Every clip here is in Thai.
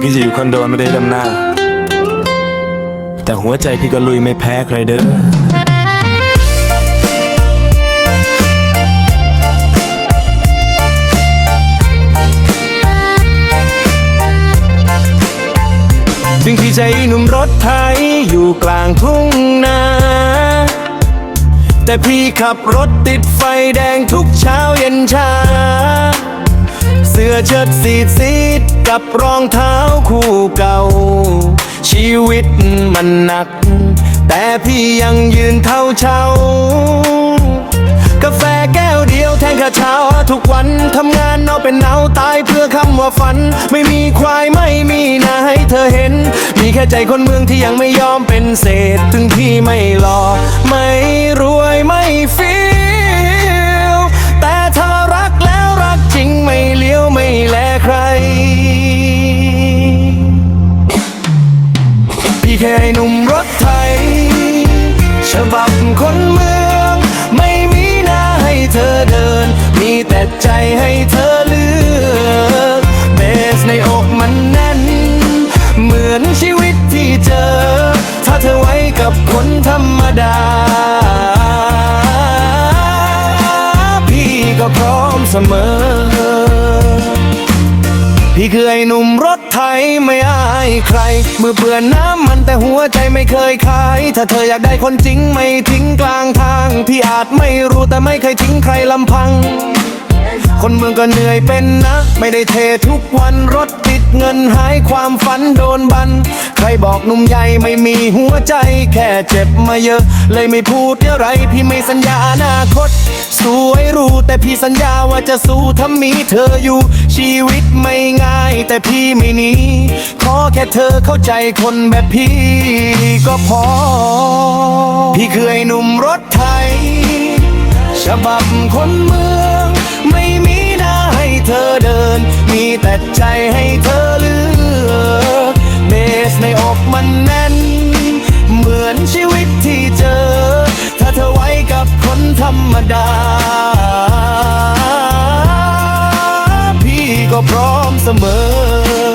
งที่อยู่คอนโดไม่ได้ดำหน้า แต่หัวใจพี่ก็ลุยไม่แพ้ใครเด้อถึงพี่ใจหนุ่มรถไทยอยู่กลางทุ่งนา แต่พี่ขับรถติดไฟแดงทุกเช้าเย็นชา อเชิ้ตสีดสีดกับรองเท้าคู่เก่า ชีวิตมันหนัก แต่พี่ยังยืนเท่าเช้ากาแฟแก้วเดียวแทนข้าเช้าทุกวันทำงานเอาเป็นเอาตายเพื่อคำว่าฝัน ไม่มีควายไม่มีนาให้เธอเห็น มีแค่ใจคนเมืองที่ยังไม่ยอมเป็นเศษถึงพี่ไม่หลอไรถไทย ฉบับคนเมือง ไม่มีหน้าให้เธอเดิน มีแต่ใจให้เธอเลือกเบสในอกมันแน่น เหมือนชีวิตที่เจอ ถ้าเธอไว้กับคนธรรมดา พี่ก็พร้อมเสมอ พี่คือไอ้หนุ่มรถไทยไม่อายใคร มือเปื่อนน้ำมันแต่หัวใจไม่เคยขาย ถ้าเธออยากได้คนจริงไม่ทิ้งกลางทาง พี่อาจไม่รู้แต่ไม่เคยทิ้งใครลำพัง คนเมืองก็เหนื่อยเป็นนะ ไม่ได้เททุกวันรถติดเงินหายความฝันโดนบัน ใครบอกหนุ่มใหญ่ไม่มีหัวใจ แค่เจ็บมาเยอะ เลยไม่พูดอะไรพี่ไม่สัญญาอนาคต สวยรู้แต่พี่สัญญาว่าจะสู้ถ้ามีเธออยู่ ชีวิตไม่ง่าย แต่พี่ไม่หนีขอแค่เธอเข้าใจคนแบบพี่ก็พอ พี่คือไอ้หนุ่มรถไทยฉบับคนเมือง ธอเดิน มีแต่ใจให้เธอเลือกเบสในอกมันแน่น เหมือนชีวิตที่เจอ ถ้าเธอไว้กับคนธรรมดา พี่ก็พร้อมเสมอ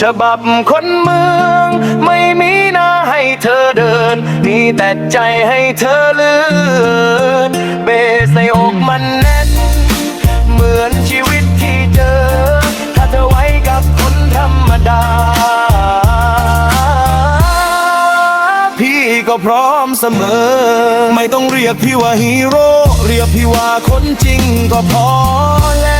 ฉบับคนเมือง ไม่มีหน้าให้เธอเดิน มีแต่ใจให้เธอเลือนเบสในอกมันแน่น เหมือนชีวิตที่เจอ ถ้าเธอไว้กับคนธรรมดา พี่ก็พร้อมเสมอ ไม่ต้องเรียกพี่ว่าฮีโร่ เรียกพี่ว่าคนจริงก็พอแล้ว